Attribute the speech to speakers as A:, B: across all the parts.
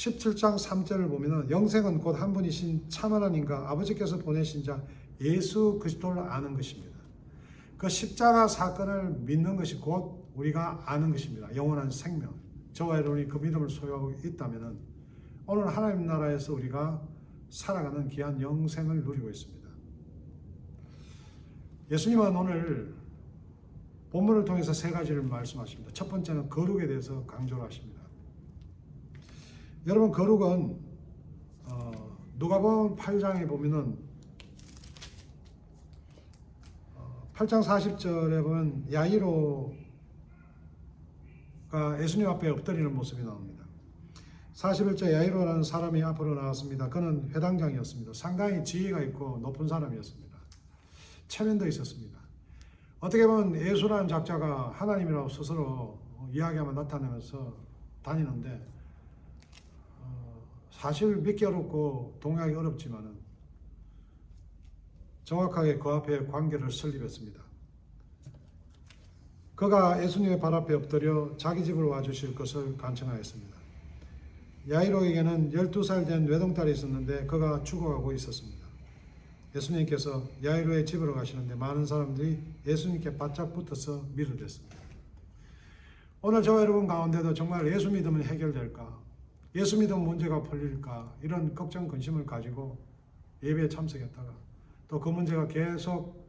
A: 17장 3절을 보면은 영생은 곧 한 분이신 참 하나님과 아버지께서 보내신 자 예수 그리스도를 아는 것입니다. 그 십자가 사건을 믿는 것이 곧 우리가 아는 것입니다. 영원한 생명. 저와 여러분이 그 믿음을 소유하고 있다면은 오늘 하나님 나라에서 우리가 살아가는 귀한 영생을 누리고 있습니다. 예수님은 오늘 본문을 통해서 세 가지를 말씀하십니다. 첫 번째는 거룩에 대해서 강조를 하십니다. 여러분 거룩은 어, 누가복음 8장에 보면은 어, 8장 40절에 보면 야이로가 예수님 앞에 엎드리는 모습이 나옵니다. 41절 야이로라는 사람이 앞으로 나왔습니다. 그는 회당장이었습니다. 상당히 지위가 있고 높은 사람이었습니다. 체면도 있었습니다. 어떻게 보면 예수라는 작자가 하나님이라고 스스로 이야기하면 나타내면서 다니는데 어, 사실 믿기 어렵고 동의하기 어렵지만은 정확하게 그 앞에 관계를 설립했습니다. 그가 예수님의 발 앞에 엎드려 자기 집으로 와주실 것을 간청하였습니다. 야이로에게는 12살 된 외동딸이 있었는데 그가 죽어가고 있었습니다. 예수님께서 야이로의 집으로 가시는데 많은 사람들이 예수님께 바짝 붙어서 밀어댔습니다. 오늘 저와 여러분 가운데도 정말 예수 믿으면 해결될까? 예수 믿으면 문제가 풀릴까? 이런 걱정, 근심을 가지고 예배에 참석했다가 또 그 문제가 계속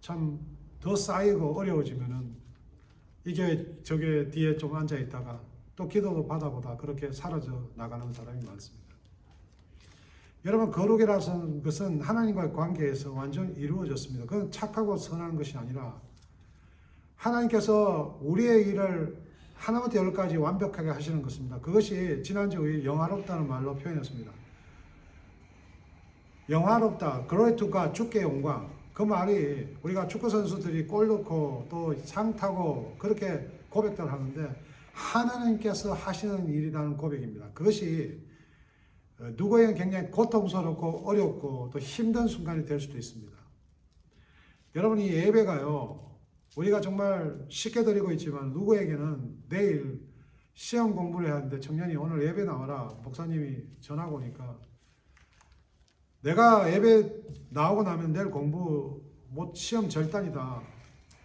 A: 참 더 쌓이고 어려워지면은 이게 저게 뒤에 좀 앉아 있다가 또 기도도 받아보다 그렇게 사라져 나가는 사람이 많습니다. 여러분 거룩이라는 것은 하나님과의 관계에서 완전 이루어졌습니다. 그건 착하고 선한 것이 아니라 하나님께서 우리의 일을 하나부터 열까지 완벽하게 하시는 것입니다. 그것이 지난주 우리 영화롭다는 말로 표현했습니다. 영화롭다, 그로이투가 주께 영광. 그 말이 우리가 축구 선수들이 골 넣고 또 상 타고 그렇게 고백들 하는데 하나님께서 하시는 일이라는 고백입니다. 그것이 누구에게 굉장히 고통스럽고 어렵고 또 힘든 순간이 될 수도 있습니다. 여러분 이 예배가요. 우리가 정말 쉽게 드리고 있지만 누구에게는 내일 시험 공부를 해야 하는데 청년이 오늘 예배 나와라 목사님이 전화가 오니까 내가 예배 나오고 나면 내일 공부 못 시험 절단이다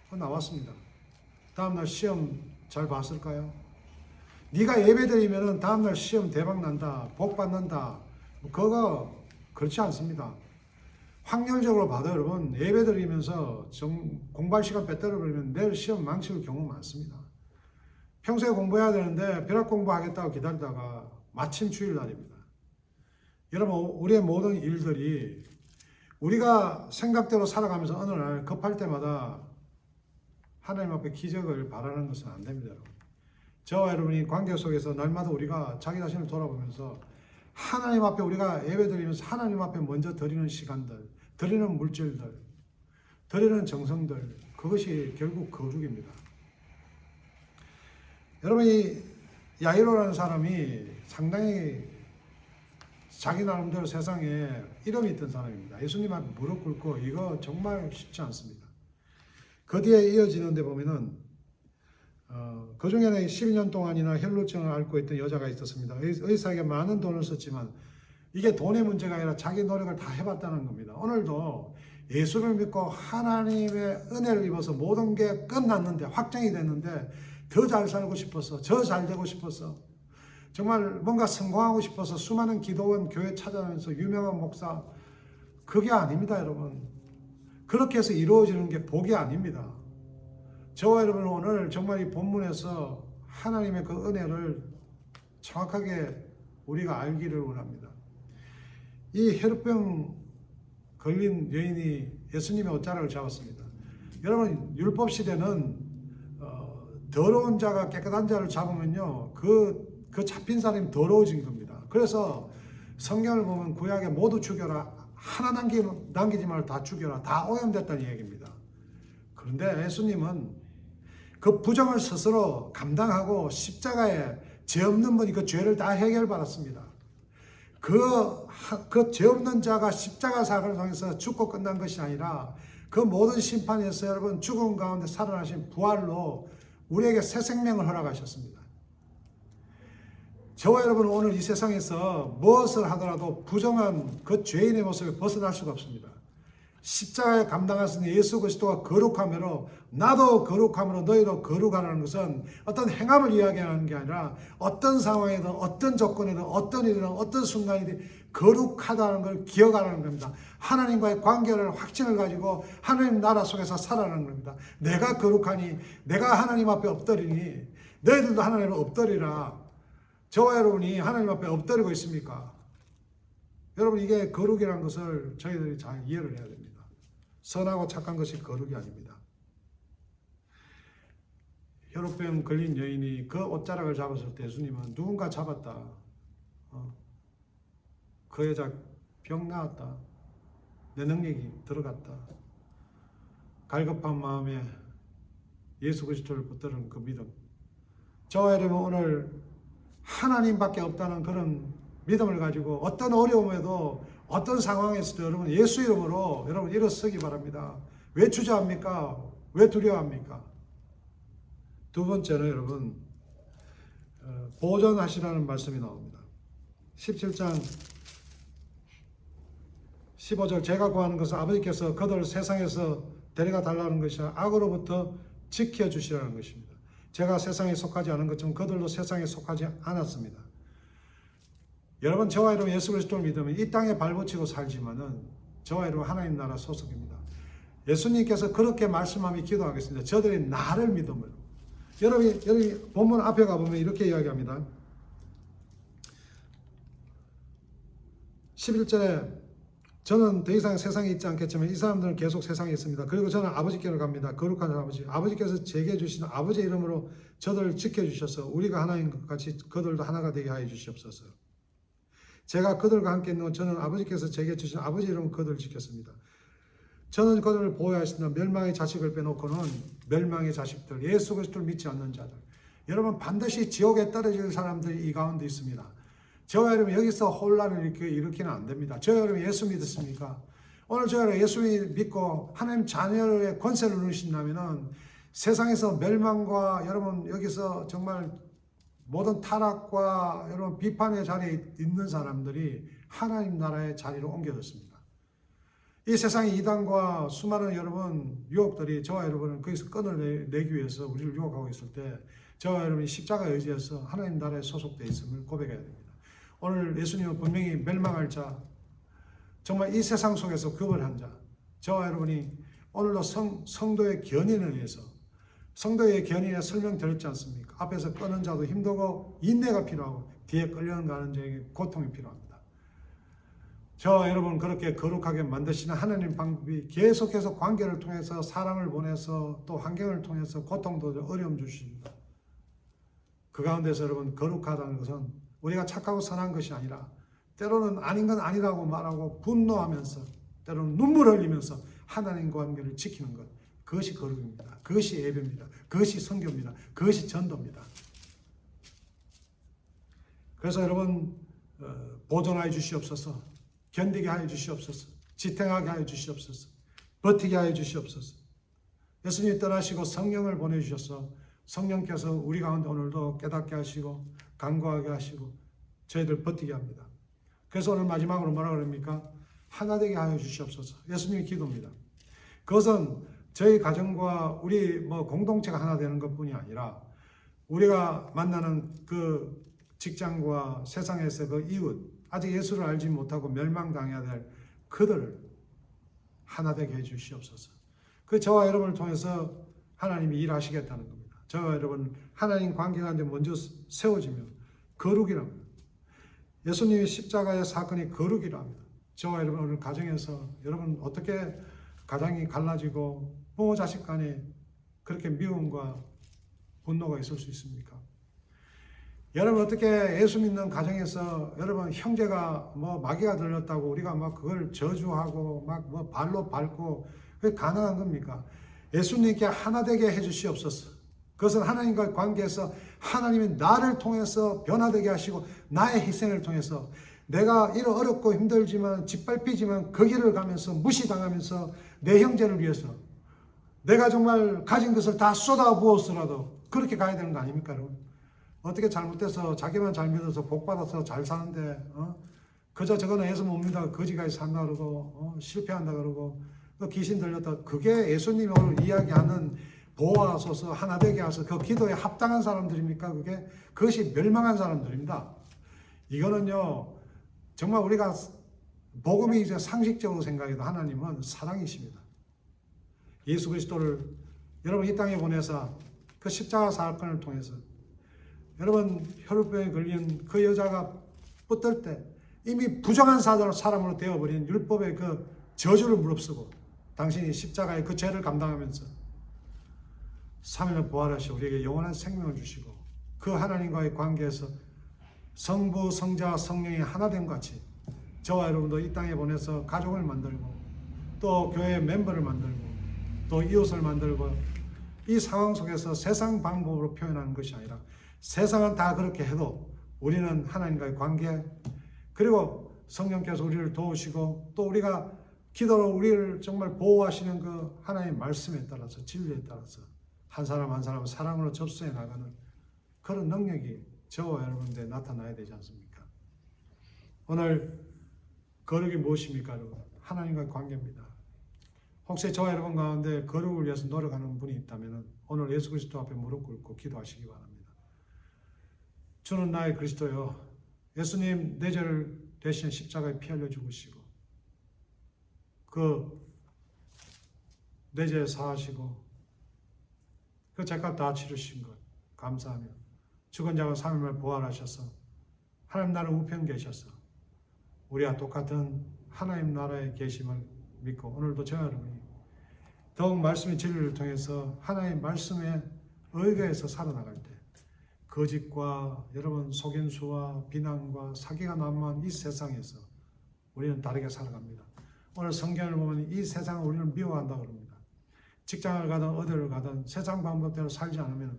A: 그 나왔습니다. 다음날 시험 잘 봤을까요? 네가 예배 드리면은 다음날 시험 대박 난다 복 받는다 그거 그렇지 않습니다. 확률적으로 봐도 여러분 예배 드리면서 정, 공부할 시간 빼뜨려 버리면 내일 시험 망칠 경우 많습니다. 평소에 공부해야 되는데 벼락 공부하겠다고 기다리다가 마침 주일날입니다. 여러분 우리의 모든 일들이 우리가 생각대로 살아가면서 어느 날 급할 때마다 하나님 앞에 기적을 바라는 것은 안 됩니다. 여러분. 저와 여러분이 관계 속에서 날마다 우리가 자기 자신을 돌아보면서 하나님 앞에 우리가 예배 드리면서 하나님 앞에 먼저 드리는 시간들, 드리는 물질들, 드리는 정성들, 그것이 결국 거룩입니다. 여러분 이 야이로라는 사람이 상당히 자기 나름대로 세상에 이름이 있던 사람입니다. 예수님 앞에 무릎 꿇고 이거 정말 쉽지 않습니다. 그 뒤에 이어지는데 보면은 어, 그 중에는 12년 동안이나 혈루증을 앓고 있던 여자가 있었습니다. 의- 의사에게 많은 돈을 썼지만 이게 돈의 문제가 아니라 자기 노력을 다 해봤다는 겁니다. 오늘도 예수를 믿고 하나님의 은혜를 입어서 모든 게 끝났는데 확정이 됐는데 더 잘 살고 싶어서 저잘 되고 싶어서 정말 뭔가 성공하고 싶어서 수많은 기도원 교회 찾아다니면서 유명한 목사 그게 아닙니다 여러분. 그렇게 해서 이루어지는 게 복이 아닙니다. 저와 여러분은 오늘 정말 이 본문에서 하나님의 그 은혜를 정확하게 우리가 알기를 원합니다 이 혈병 걸린 여인이 예수님의 옷자락을 잡았습니다 여러분 율법 시대는 어, 더러운 자가 깨끗한 자를 잡으면요 그 그 잡힌 사람이 더러워진 겁니다. 그래서 성경을 보면 구약에 모두 죽여라. 하나 남기, 남기지 말고 다 죽여라. 다 오염됐다는 얘기입니다. 그런데 예수님은 그 부정을 스스로 감당하고 십자가에 죄 없는 분이 그 죄를 다 해결받았습니다. 그, 그 죄 없는 자가 십자가 사건을 통해서 죽고 끝난 것이 아니라 그 모든 심판에서 여러분 죽음 가운데 살아나신 부활로 우리에게 새 생명을 허락하셨습니다. 저와 여러분은 오늘 이 세상에서 무엇을 하더라도 부정한 그 죄인의 모습을 벗어날 수가 없습니다. 십자가에 감당하신 예수 그리스도가 거룩함으로 나도 거룩함으로 너희도 거룩하라는 것은 어떤 행함을 이야기하는 게 아니라 어떤 상황이든 어떤 조건이든 어떤 일이든 어떤 순간이든 거룩하다는 걸 기억하라는 겁니다. 하나님과의 관계를 확신을 가지고 하나님 나라 속에서 살아가는 겁니다. 내가 거룩하니 내가 하나님 앞에 엎드리니 너희들도 하나님 앞에 엎드리라. 저와 여러분이 하나님 앞에 엎드리고 있습니까? 여러분 이게 거룩이라는 것을 저희들이 잘 이해를 해야 됩니다. 선하고 착한 것이 거룩이 아닙니다. 혈우병 걸린 여인이 그 옷자락을 잡았을 때 예수님은 누군가 잡았다. 어. 그 여자 병 나았다. 내 능력이 들어갔다. 갈급한 마음에 예수 그리스도를 붙드는 그 믿음. 저와 여러분 오늘 하나님밖에 없다는 그런 믿음을 가지고 어떤 어려움에도 어떤 상황에서도 여러분 예수 이름으로 여러분 일어서기 바랍니다. 왜 주저합니까? 왜 두려워합니까? 두 번째는 여러분 어, 보존하시라는 말씀이 나옵니다. 17장 15절 제가 구하는 것은 아버지께서 그들을 세상에서 데려가 달라는 것이 악으로부터 지켜주시라는 것입니다. 제가 세상에 속하지 않은 것처럼 그들도 세상에 속하지 않았습니다. 여러분 저와 여러분 예수 그리스도를 믿으면 이 땅에 발붙이고 살지만은 저와 여러분 하나님 나라 소속입니다. 예수님께서 그렇게 말씀하며 기도하겠습니다. 저들이 나를 믿음으로. 여러분 여기 본문 앞에 가 보면 이렇게 이야기합니다. 11절에 저는 더 이상 세상에 있지 않겠지만 이 사람들은 계속 세상에 있습니다. 그리고 저는 아버지께로 갑니다. 거룩한 아버지. 아버지께서 제게 주신 아버지 이름으로 저들을 지켜주셔서 우리가 하나인 것 같이 그들도 하나가 되게 하여 주시옵소서. 제가 그들과 함께 있는 건 저는 아버지께서 제게 주신 아버지 이름으로 그들을 지켰습니다. 저는 그들을 보호하였습니다. 멸망의 자식을 빼놓고는 멸망의 자식들, 예수 그리스도를 믿지 않는 자들. 여러분 반드시 지옥에 떨어질 사람들이 이 가운데 있습니다. 저와 여러분 여기서 혼란을 일으키, 일으키는 안 됩니다. 저와 여러분 예수 믿으십니까? 오늘 저와 여러분 예수 믿고 하나님 자녀의 권세를 누리신다면은 세상에서 멸망과 여러분 여기서 정말 모든 타락과 여러분 비판의 자리에 있는 사람들이 하나님 나라의 자리로 옮겨졌습니다. 이 세상의 이단과 수많은 여러분 유혹들이 저와 여러분을 거기서 끊어내기 위해서 우리를 유혹하고 있을 때 저와 여러분이 십자가 의지해서 하나님 나라에 소속되어 있음을 고백해야 됩니다. 오늘 예수님은 분명히 멸망할 자, 정말 이 세상 속에서 급을 한 자, 저와 여러분이 오늘도 성, 성도의 견인을 위해서 성도의 견인에 설명드렸지 않습니까? 앞에서 끄는 자도 힘들고 인내가 필요하고 뒤에 끌려는 가는 자에게 고통이 필요합니다. 저 여러분 그렇게 거룩하게 만드시는 하나님 방법이 계속해서 관계를 통해서 사랑을 보내서 또 환경을 통해서 고통도 어려움 주십니다. 그 가운데서 여러분 거룩하다는 것은 우리가 착하고 선한 것이 아니라 때로는 아닌 건 아니라고 말하고 분노하면서 때로는 눈물 흘리면서 하나님과 관계를 지키는 것 그것이 거룩입니다. 그것이 예배입니다. 그것이 성교입니다. 그것이 전도입니다. 그래서 여러분 어, 보존하여 주시옵소서 견디게 하여 주시옵소서 지탱하게 하여 주시옵소서 버티게 하여 주시옵소서 예수님이 떠나시고 성령을 보내주셔서 성령께서 우리 가운데 오늘도 깨닫게 하시고 간구하게 하시고 저희들 버티게 합니다. 그래서 오늘 마지막으로 뭐라 그럽니까? 하나 되게 하여 주시옵소서. 예수님의 기도입니다. 그것은 저희 가정과 우리 뭐 공동체가 하나 되는 것뿐이 아니라 우리가 만나는 그 직장과 세상에서 그 이웃 아직 예수를 알지 못하고 멸망당해야 될 그들을 하나 되게 해 주시옵소서. 그 저와 여러분을 통해서 하나님이 일하시겠다는 겁니다. 저와 여러분 하나님 관계가 먼저 세워지면 거룩이랍니다. 예수님의 십자가의 사건이 거룩이랍니다. 저와 여러분 오늘 가정에서 여러분 어떻게 가정이 갈라지고 부모 자식 간에 그렇게 미움과 분노가 있을 수 있습니까? 여러분 어떻게 예수 믿는 가정에서 여러분 형제가 뭐 마귀가 들렸다고 우리가 막 그걸 저주하고 막 뭐 발로 밟고 그게 가능한 겁니까? 예수님께 하나 되게 해 주시옵소서. 그것은 하나님과 관계에서 하나님이 나를 통해서 변화되게 하시고 나의 희생을 통해서 내가 이런 어렵고 힘들지만 짓밟히지만 그 길을 가면서 무시당하면서 내 형제를 위해서 내가 정말 가진 것을 다 쏟아 부었으라도 그렇게 가야 되는 거 아닙니까, 여러분? 어떻게 잘못돼서 자기만 잘 믿어서 복 받아서 잘 사는데 어? 그저 저거는 예수 못 믿어 거지가 산다 그러고 어? 실패한다 그러고 또 귀신 들렸다 그게 예수님이 이야기하는 보호하소서 하나 되게 하소서 그 기도에 합당한 사람들입니까 그게 그것이 멸망한 사람들입니다 이거는요 정말 우리가 복음이 이제 상식적으로 생각해도 하나님은 사랑이십니다 예수 그리스도를 여러분 이 땅에 보내서 그 십자가 사건을 통해서 여러분 혈우병에 걸린 그 여자가 붙들 때 이미 부정한 사람으로 되어버린 율법의 그 저주를 무릅쓰고 당신이 십자가의 그 죄를 감당하면서 3일을 부활하시 우리에게 영원한 생명을 주시고 그 하나님과의 관계에서 성부, 성자, 성령이 하나됨 같이 저와 여러분도 이 땅에 보내서 가족을 만들고 또 교회 멤버를 만들고 또 이웃을 만들고 이 상황 속에서 세상 방법으로 표현하는 것이 아니라 세상은 다 그렇게 해도 우리는 하나님과의 관계 그리고 성령께서 우리를 도우시고 또 우리가 기도로 우리를 정말 보호하시는 그 하나님의 말씀에 따라서 진리에 따라서 한 사람 한 사람 사랑으로 접수해 나가는 그런 능력이 저와 여러분들에 나타나야 되지 않습니까? 오늘 거룩이 무엇입니까, 여러분? 하나님과의 관계입니다. 혹시 저와 여러분 가운데 거룩을 위해서 노력하는 분이 있다면 오늘 예수 그리스도 앞에 무릎 꿇고 기도하시기 바랍니다. 주는 나의 그리스도요. 예수님 내 죄를 대신 십자가에 피 흘려 죽으시고 그내 죄 사하시고 그 죄값 다 치르신 것 감사하며 죽은 자가 3일만 부활하셔서 하나님 나라 우편 계셔서 우리와 똑같은 하나님 나라에 계심을 믿고 오늘도 저와 여러분이 더욱 말씀의 진리를 통해서 하나님의 말씀에 의거해서 살아나갈 때 거짓과 여러분 속임수와 비난과 사기가 난무한 이 세상에서 우리는 다르게 살아갑니다. 오늘 성경을 보면 이 세상을 우리는 미워한다 그럽니다. 직장을 가든 어디를 가든 세상 방법대로 살지 않으면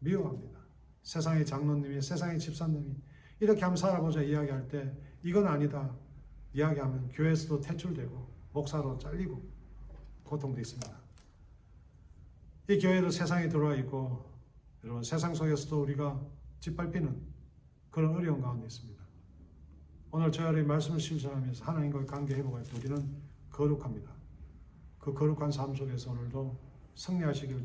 A: 미워합니다. 세상의 장로님이 세상의 집사님이 이렇게 한번 살아보자 이야기할 때 이건 아니다 이야기하면 교회에서도 퇴출되고 목사로 잘리고 고통도 있습니다. 이 교회도 세상에 들어와 있고 여러분 세상 속에서도 우리가 짓밟히는 그런 어려운 가운데 있습니다. 오늘 저희의 말씀을 실천하면서 하나님과의 관계 회복할 때 우리는 거룩합니다. 그 거룩한 삶 속에서 오늘도 승리하시기를 주의